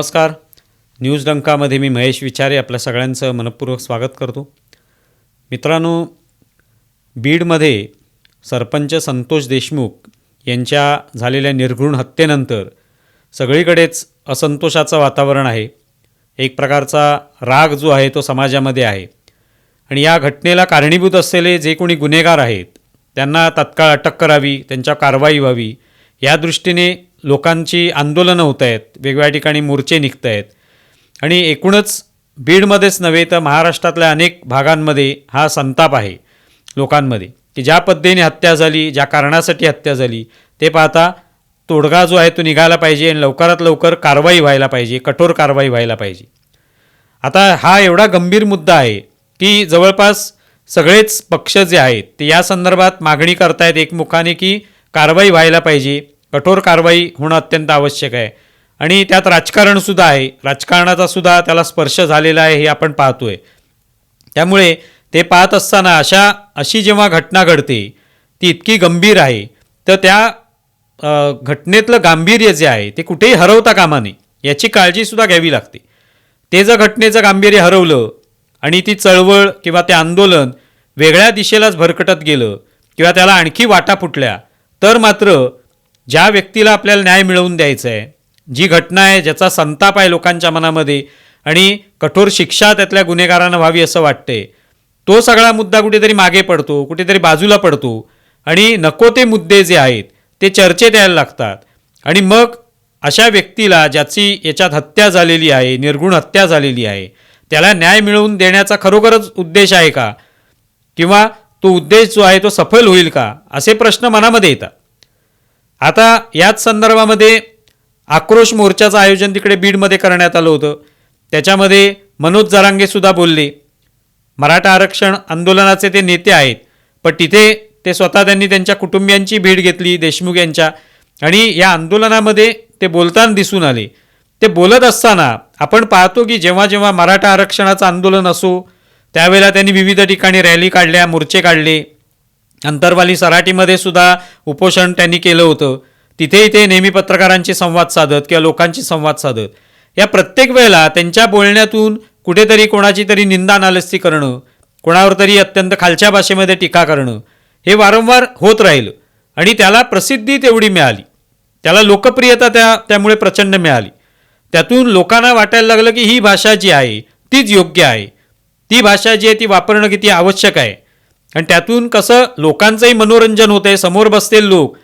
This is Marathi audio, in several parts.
नमस्कार. न्यूज डंकामध्ये मी महेश विचारे आपल्या सगळ्यांचं मनपूर्वक स्वागत करतो. मित्रांनो बीडमध्ये सरपंच संतोष देशमुख यांच्या झालेल्या निर्घृण हत्येनंतर सगळीकडेच असंतोषाचं वातावरण आहे. एक प्रकारचा राग जो आहे तो समाजामध्ये आहे. आणि या घटनेला कारणीभूत असलेले जे कोणी गुन्हेगार आहेत त्यांना तत्काळ अटक करावी त्यांच्या कारवाई व्हावी या दृष्टीने लोकांची आंदोलनं होत आहेत वेगवेगळ्या ठिकाणी मोर्चे निघत आहेत. आणि एकूणच बीडमध्येच नव्हे तर महाराष्ट्रातल्या अनेक भागांमध्ये हा संताप आहे लोकांमध्ये की ज्या पद्धतीने हत्या झाली ज्या कारणासाठी हत्या झाली ते पाहता तोडगा जो आहे तो निघाला पाहिजे आणि लवकरात लवकर कारवाई व्हायला पाहिजे कठोर कारवाई व्हायला पाहिजे. आता हा एवढा गंभीर मुद्दा आहे की जवळपास सगळेच पक्ष जे आहेत ते या संदर्भात मागणी करतायत एकमुखाने की कारवाई व्हायला पाहिजे कठोर कारवाई होणं अत्यंत आवश्यक आहे. आणि त्यात राजकारणसुद्धा आहे. राजकारणाचा सुद्धा त्याला स्पर्श झालेला आहे हे आपण पाहतोय. त्यामुळे ते पाहत असताना अशा अशी जेव्हा घटना घडते ती इतकी गंभीर आहे. तर त्या घटनेतलं गांभीर्य जे आहे ते कुठेही हरवता कामा नये. याची काळजीसुद्धा घ्यावी लागते. ते जर घटनेचं गांभीर्य हरवलं आणि ती चळवळ किंवा ते आंदोलन वेगळ्या दिशेलाच भरकटत गेलं किंवा त्याला आणखी वाटा फुटल्या तर मात्र ज्या व्यक्तीला आपल्याला न्याय मिळवून द्यायचा आहे जी घटना आहे ज्याचा संताप आहे लोकांच्या मनामध्ये आणि कठोर शिक्षा त्यातल्या गुन्हेगारांना व्हावी असं वाटते तो सगळा मुद्दा कुठेतरी मागे पडतो कुठेतरी बाजूला पडतो आणि नको ते मुद्दे जे आहेत ते चर्चेत यायला लागतात. आणि मग अशा व्यक्तीला ज्याची याच्यात हत्या झालेली आहे निर्गुण हत्या झालेली आहे त्याला न्याय मिळवून देण्याचा खरोखरच उद्देश आहे का? किंवा तो उद्देश जो आहे तो सफल होईल का? असे प्रश्न मनामध्ये येतात. आता याच संदर्भामध्ये आक्रोश मोर्चाचं आयोजन तिकडे बीडमध्ये करण्यात आलं होतं. त्याच्यामध्ये मनोज जरांगे सुद्धा बोलले. मराठा आरक्षण आंदोलनाचे ते नेते आहेत पण तिथे ते स्वतः त्यांनी त्यांच्या कुटुंबियांची भेट घेतली देशमुख यांच्या. आणि या आंदोलनामध्ये ते बोलताना दिसून आले. ते बोलत असताना आपण पाहतो की जेव्हा जेव्हा मराठा आरक्षणाचं आंदोलन असो त्यावेळेला त्यांनी विविध ठिकाणी रॅली काढल्या मोर्चे काढले. अंतरवाली सराटीमध्ये सुद्धा उपोषण त्यांनी केलं होतं. तिथेही ते नेहमी पत्रकारांशी संवाद साधत किंवा लोकांशी संवाद साधत. या प्रत्येक वेळेला त्यांच्या बोलण्यातून कुठेतरी कोणाची तरी निंदा नालस्ती करणं कोणावर तरी अत्यंत खालच्या भाषेमध्ये टीका करणं हे वारंवार होत राहिलं. आणि त्याला प्रसिद्धी तेवढी मिळाली. त्याला लोकप्रियता त्या त्यामुळे प्रचंड मिळाली. त्यातून लोकांना वाटायला लागलं की ही भाषा जी आहे तीच योग्य आहे. ती भाषा जी आहे ती वापरणं किती आवश्यक आहे. आणि त्यातून कसं लोकांचंही मनोरंजन होतंय समोर बसलेले लोक.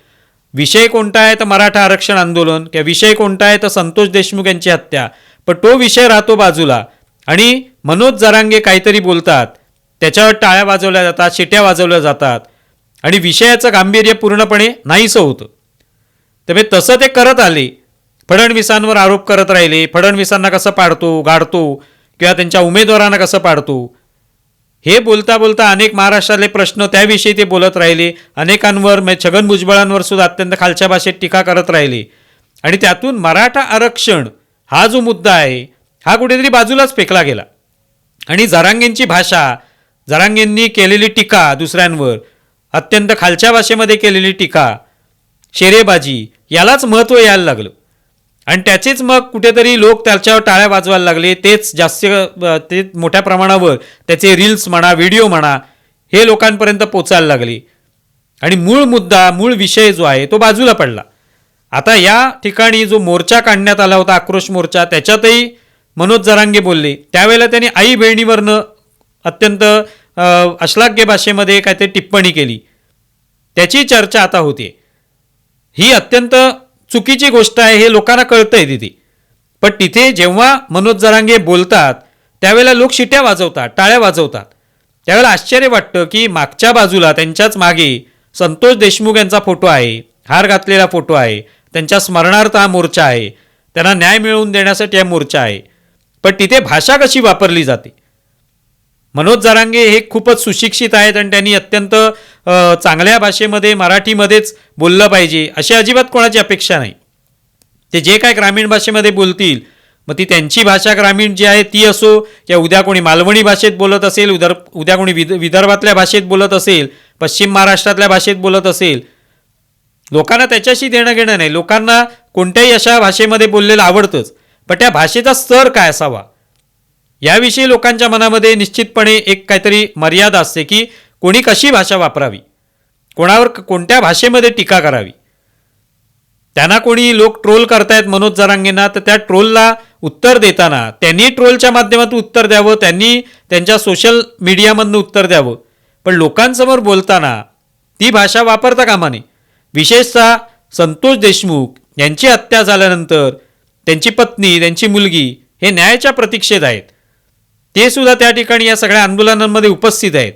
विषय कोणता आहे तर मराठा आरक्षण आंदोलन किंवा विषय कोणता आहे तर संतोष देशमुख यांची हत्या. पण तो विषय राहतो बाजूला. आणि मनोज जरांगे काहीतरी बोलतात. त्याच्यावर टाळ्या वाजवल्या जातात शिट्या वाजवल्या जातात. आणि विषयाचं गांभीर्य पूर्णपणे नाहीसं होतं. त्यामुळे तसं ते करत आले. फडणवीसांवर आरोप करत राहिले. फडणवीसांना कसं पाडतो गाडतो किंवा त्यांच्या उमेदवारांना कसं पाडतो. हे बोलता बोलता अनेक महाराष्ट्रातले प्रश्न त्याविषयी ते बोलत राहिले. अनेकांवर म्हणजे छगन भुजबळांवर सुद्धा अत्यंत खालच्या भाषेत टीका करत राहिले. आणि त्यातून मराठा आरक्षण हा जो मुद्दा आहे हा कुठेतरी बाजूलाच फेकला गेला. आणि जरांगेंची भाषा जरांगेंनी केलेली टीका दुसऱ्यांवर अत्यंत खालच्या भाषेमध्ये केलेली टीका शेरेबाजी यालाच महत्त्व यायला लागलं. आणि त्याचेच मग कुठेतरी लोक त्याच्यावर टाळ्या वाजवायला लागले. तेच जास्त ते मोठ्या प्रमाणावर त्याचे रील्स म्हणा व्हिडिओ म्हणा हे लोकांपर्यंत पोचायला लागले. आणि मूळ मुद्दा मूळ विषय जो आहे तो बाजूला पडला. आता या ठिकाणी जो मोर्चा काढण्यात आला होता आक्रोश मोर्चा त्याच्यातही मनोज जरांगे बोलले. त्यावेळेला त्यांनी आई बहिणीवरनं अत्यंत अश्लाघ्य भाषेमध्ये काहीतरी टिप्पणी केली. त्याची चर्चा आता होते. ही अत्यंत चुकीची गोष्ट आहे हे लोकांना कळतंय तिथे पण तिथे जेव्हा मनोज जरांगे बोलतात त्यावेळेला लोक शिट्या वाजवतात टाळ्या वाजवतात. त्यावेळेला आश्चर्य वाटतं की मागच्या बाजूला त्यांच्याच मागे संतोष देशमुख यांचा फोटो आहे हार घातलेला फोटो आहे त्यांच्या स्मरणार्थ हा मोर्चा आहे त्यांना न्याय मिळवून देण्यासाठी हा मोर्चा आहे. पण तिथे भाषा कशी वापरली जाते? मनोज जरांगे हे खूपच सुशिक्षित आहेत आणि त्यांनी अत्यंत चांगल्या भाषेमध्ये मराठीमध्येच बोललं पाहिजे अशी अजिबात कोणाची अपेक्षा नाही. ते जे काय ग्रामीण भाषेमध्ये बोलतील मग ती त्यांची भाषा ग्रामीण जी आहे ती असो किंवा उद्या कोणी मालवणी भाषेत बोलत असेल उदर उद्या कोणी विद विदर्भातल्या भाषेत बोलत असेल पश्चिम महाराष्ट्रातल्या भाषेत बोलत असेल लोकांना त्याच्याशी देणं घेणं नाही. लोकांना कोणत्याही अशा भाषेमध्ये बोललेलं आवडतंच. पण त्या भाषेचा स्तर काय असावा? याविषयी लोकांच्या मनामध्ये निश्चितपणे एक काहीतरी मर्यादा असते की कोणी कशी भाषा वापरावी? कोणावर कोणत्या भाषेमध्ये टीका करावी? त्यांना कोणी लोक ट्रोल करतायत मनोज जरांगेंना तर त्या ट्रोलला उत्तर देताना त्यांनी ट्रोलच्या माध्यमातून उत्तर द्यावं त्यांनी त्यांच्या सोशल मीडियामधनं उत्तर द्यावं. पण लोकांसमोर बोलताना ती भाषा वापरता कामा नये. विशेषतः संतोष देशमुख यांची हत्या झाल्यानंतर त्यांची पत्नी त्यांची मुलगी हे न्यायाच्या प्रतीक्षेत आहेत. ते सुद्धा त्या ठिकाणी या सगळ्या आंदोलनांमध्ये उपस्थित आहेत.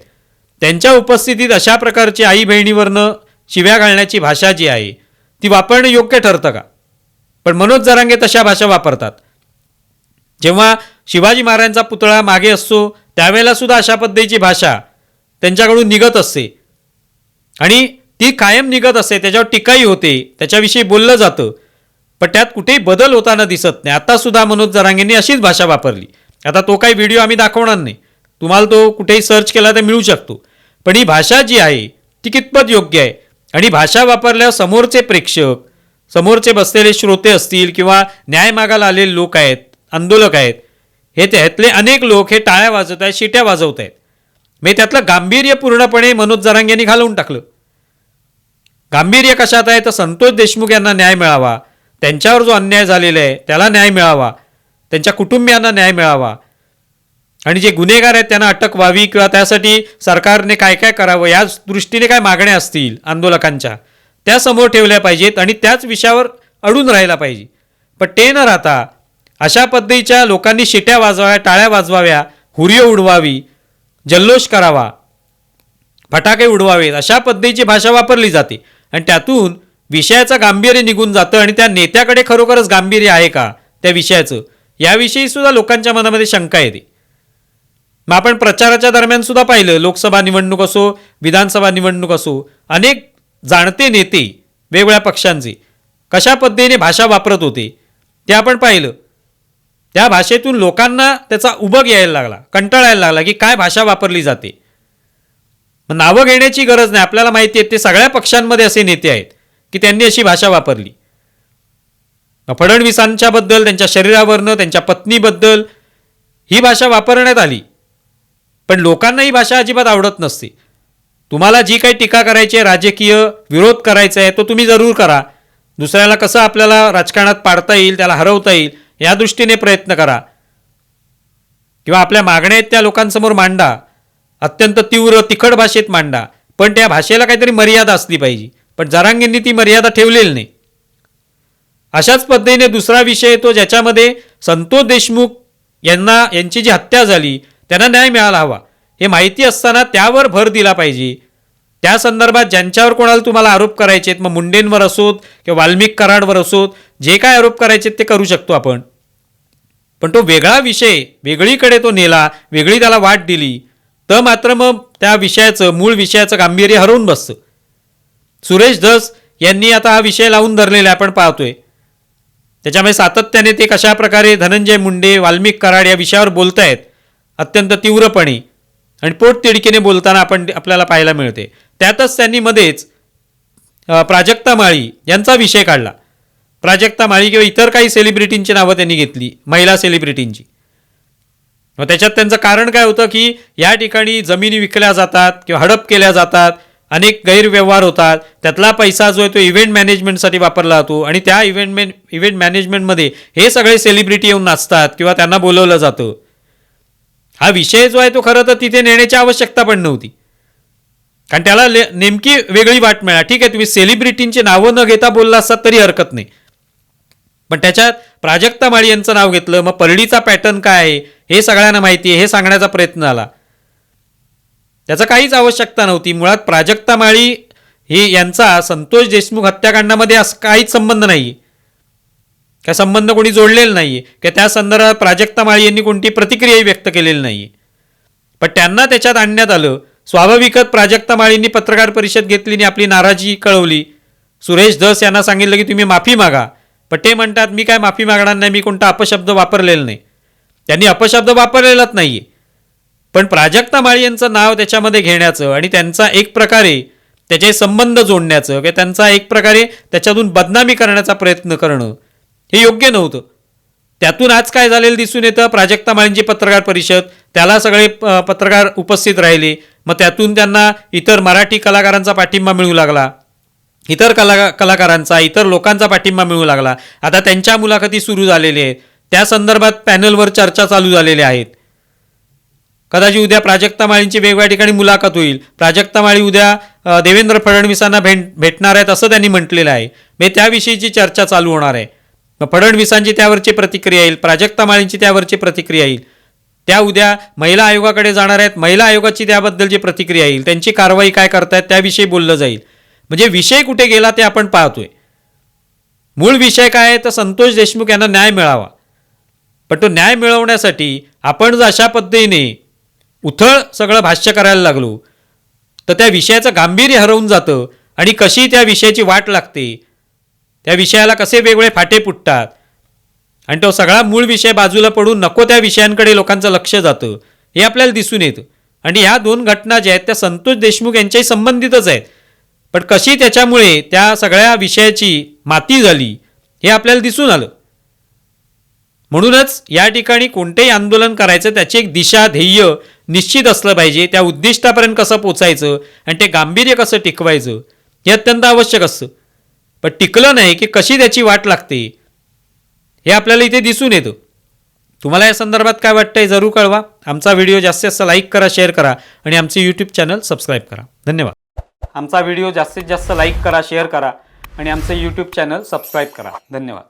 त्यांच्या उपस्थितीत अशा प्रकारची आई बहिणीवरनं शिव्या घालण्याची भाषा जी आहे ती वापरणं योग्य ठरतं का? पण मनोज जरांगे तशा भाषा वापरतात. जेव्हा शिवाजी महाराजांचा पुतळा मागे असतो त्यावेळेला सुद्धा अशा पद्धतीची भाषा त्यांच्याकडून निघत असते. आणि ती कायम निघत असते त्याच्यावर टीकाही होते त्याच्याविषयी बोललं जातं. पण त्यात कुठेही बदल होताना दिसत नाही. आतासुद्धा मनोज जरांगेंनी अशीच भाषा वापरली. आता तो काही व्हिडिओ आम्ही दाखवणार नाही. तुम्हाला तो कुठेही सर्च केला तर मिळू शकतो. पण ही भाषा जी आहे ती कितपत योग्य आहे? आणि भाषा वापरल्यावर समोरचे प्रेक्षक समोरचे बसलेले श्रोते असतील किंवा न्याय मागायला आलेले लोक आहेत आंदोलक आहेत हे त्यातले अनेक लोक हे टाळ्या वाजवत आहेत शिट्या वाजवत आहेत. मी त्यातलं गांभीर्य पूर्णपणे मनोज जरांग यांनी घालवून टाकलं. गांभीर्य कशात आहे? तर संतोष देशमुख यांना न्याय मिळावा. त्यांच्यावर जो अन्याय झालेला आहे त्याला न्याय मिळावा. त्यांच्या कुटुंबियांना न्याय मिळावा. आणि जे गुन्हेगार आहेत त्यांना अटक व्हावी किंवा त्यासाठी सरकारने काय काय करावं या दृष्टीने काय मागण्या असतील आंदोलकांच्या त्या समोर ठेवल्या पाहिजेत आणि त्याच विषयावर अडून राहिला पाहिजे. पण ते न राहता अशा पद्धतीच्या लोकांनी शिट्या वाजवाव्या टाळ्या वाजवाव्या हुरियो उडवावी जल्लोष करावा फटाके उडवावेत अशा पद्धतीची भाषा वापरली जाते. आणि त्यातून विषयाचं गांभीर्य निघून जातं आणि त्या नेत्याकडे खरोखरच गांभीर्य आहे का त्या विषयाचं? याविषयी सुद्धा लोकांच्या मनामध्ये शंका येते मग आपण प्रचाराच्या दरम्यान सुद्धा पाहिलं लोकसभा निवडणूक असो विधानसभा निवडणूक असो अनेक जाणते नेते वेगवेगळ्या पक्षांचे कशा पद्धतीने भाषा वापरत होते ते आपण पाहिलं. त्या भाषेतून लोकांना त्याचा उबग यायला लागला कंटाळायला लागला की काय भाषा वापरली जाते. मग नावं घेण्याची गरज नाही आपल्याला माहिती आहे ते सगळ्या पक्षांमध्ये असे नेते आहेत की त्यांनी अशी भाषा वापरली. फडणवीसांच्याबद्दल त्यांच्या शरीरावरनं त्यांच्या पत्नीबद्दल ही भाषा वापरण्यात आली. पण लोकांना ही भाषा अजिबात आवडत नसते. तुम्हाला जी काही टीका करायची आहे राजकीय विरोध करायचा आहे तो तुम्ही जरूर करा. दुसऱ्याला कसं आपल्याला राजकारणात पाडता येईल त्याला हरवता येईल या दृष्टीने प्रयत्न करा. किंवा आपल्या मागण्या आहेत त्या लोकांसमोर मांडा. अत्यंत तीव्र तिखट भाषेत मांडा. पण त्या भाषेला काहीतरी मर्यादा असली पाहिजे. पण जरांगींनी ती मर्यादा ठेवलेली नाही. अशाच पद्धतीने दुसरा विषय येतो ज्याच्यामध्ये संतोष देशमुख यांना यांची जी हत्या झाली त्यांना न्याय मिळाला हवा. हे माहिती असताना त्यावर भर दिला पाहिजे. त्या संदर्भात ज्यांच्यावर कोणाला तुम्हाला आरोप करायचे आहेत मग मुंडेंवर असोत किंवा वाल्मिक कराडवर असोत जे काय आरोप करायचे आहेत ते करू शकतो आपण. पण तो वेगळा विषय वेगळीकडे तो नेला वेगळी त्याला वाट दिली तर मात्र मग त्या विषयाचं मूळ विषयाचं गांभीर्य हरवून बसतं. सुरेश धस यांनी आता हा विषय लावून धरलेला आपण पाहतोय. त्याच्यामुळे सातत्याने ते कशा प्रकारे धनंजय मुंडे वाल्मिक कराड या विषयावर बोलत आहेत अत्यंत तीव्रपणे आणि पोटतिडकीने बोलताना आपण आपल्याला पाहायला मिळते. त्यातच त्यांनी मध्येच प्राजक्ता माळी यांचा विषय काढला. प्राजक्ता माळी किंवा इतर काही सेलिब्रिटींची नावं त्यांनी घेतली महिला सेलिब्रिटींची मग त्याच्यात त्यांचं कारण काय होतं की या ठिकाणी जमिनी विकल्या जातात किंवा हडप केल्या जातात अनेक गैरव्यवहार होतात. त्यातला पैसा जो आहे तो इव्हेंट मॅनेजमेंटसाठी वापरला जातो आणि त्या इव्हेंट मॅन इव्हेंट मॅनेजमेंटमध्ये हे सगळे सेलिब्रिटी येऊन नाचतात किंवा त्यांना बोलवलं जातं. हा विषय जो आहे तो खरं तर तिथे नेण्याची आवश्यकता पण नव्हती. कारण त्याला ले नेमकी वेगळी वाट मिळा ठीक आहे तुम्ही सेलिब्रिटींची नावं न घेता बोलला असतात तरी हरकत नाही. पण त्याच्यात प्राजक्ता माळी यांचं नाव घेतलं. मग परडीचा पॅटर्न काय आहे? हे सगळ्यांना माहिती आहे. हे सांगण्याचा प्रयत्न झाला. याचा काहीच आवश्यकता नव्हती. मुळात प्राजक्ता माळी ही यांचा संतोष देशमुख हत्याकांडामध्ये असं काहीच संबंध नाही. काय संबंध कोणी जोडलेला नाही. आहे किंवा त्या संदर्भात प्राजक्ता माळी यांनी कोणती प्रतिक्रियाही व्यक्त केलेली नाही. पण त्यांना त्याच्यात आणण्यात आलं. स्वाभाविकच प्राजक्ता माळींनी पत्रकार परिषद घेतली आणि आपली नाराजी कळवली. सुरेश धस यांना सांगितलं की तुम्ही माफी मागा. पण ते म्हणतात मी काय माफी मागणार नाही. मी कोणता अपशब्द वापरलेला नाही. त्यांनी अपशब्द वापरलेलाच नाही. आहे पण प्राजक्ता माळी यांचं नाव त्याच्यामध्ये घेण्याचं आणि त्यांचा एक प्रकारे त्याचे संबंध जोडण्याचं किंवा त्यांचा एक प्रकारे त्याच्यातून बदनामी करण्याचा प्रयत्न करणं हे योग्य नव्हतं. त्यातून आज काय झालेलं दिसून येतं? प्राजक्ता माळींची पत्रकार परिषद त्याला सगळे पत्रकार उपस्थित राहिले. मग त्यातून त्यांना इतर मराठी कलाकारांचा पाठिंबा मिळू लागला. इतर कला कलाकारांचा इतर लोकांचा पाठिंबा मिळू लागला. आता त्यांच्या मुलाखती सुरू झालेल्या आहेत. त्या संदर्भात पॅनलवर चर्चा चालू झालेल्या आहेत. कदाचित उद्या प्राजक्ता माळींची वेगवेगळ्या ठिकाणी मुलाखत होईल. प्राजक्ता माळी उद्या देवेंद्र फडणवीसांना भेट भेटणार आहेत असं त्यांनी म्हटलेलं आहे. म्हणजे त्याविषयीची चर्चा चालू होणार आहे. मग फडणवीसांची त्यावरची प्रतिक्रिया येईल प्राजक्ता माळींची त्यावरची प्रतिक्रिया येईल. त्या उद्या महिला आयोगाकडे जाणार आहेत. महिला आयोगाची त्याबद्दलची प्रतिक्रिया येईल त्यांची कारवाई काय करतायत त्याविषयी बोललं जाईल. म्हणजे विषय कुठे गेला ते आपण पाहतोय. मूळ विषय काय आहे तर संतोष देशमुख यांना न्याय मिळावा. पण तो न्याय मिळवण्यासाठी आपण जर अशा पद्धतीने उथळ सगळं भाष्य करायला लागलो. तर त्या विषयाचं गांभीर्य हरवून जातं आणि कशी त्या विषयाची वाट लागते? त्या विषयाला कसे वेगवेगळे फाटे फुटतात आणि तो सगळा मूळ विषय बाजूला पडून नको त्या विषयांकडे लोकांचं लक्ष जातं. हे आपल्याला दिसून येतं. आणि ह्या दोन घटना ज्या आहेत त्या संतोष देशमुख यांच्याही संबंधितच आहेत. पण कशी त्याच्यामुळे त्या सगळ्या विषयाची माती झाली हे आपल्याला दिसून आलं. म्हणूनच या ठिकाणी कोणतेही आंदोलन करायचं त्याची एक दिशा ध्येय निश्चित असलं पाहिजे त्या उद्दिष्टापर्यंत कसं पोचायचं आणि ते गांभीर्य कसं टिकवायचं हे अत्यंत आवश्यक असतं. पण टिकलं नाही की कशी त्याची वाट लागते हे आपल्याला इथे दिसून येतं. तुम्हाला या संदर्भात काय वाटतंय जरूर कळवा. आमचा व्हिडिओ जास्तीत जास्त लाईक करा शेअर करा आणि आमचे यूट्यूब चॅनल सबस्क्राईब करा. धन्यवाद. आमचा व्हिडिओ जास्तीत जास्त लाईक करा शेअर करा आणि आमचं यूट्यूब चॅनल सबस्क्राईब करा. धन्यवाद.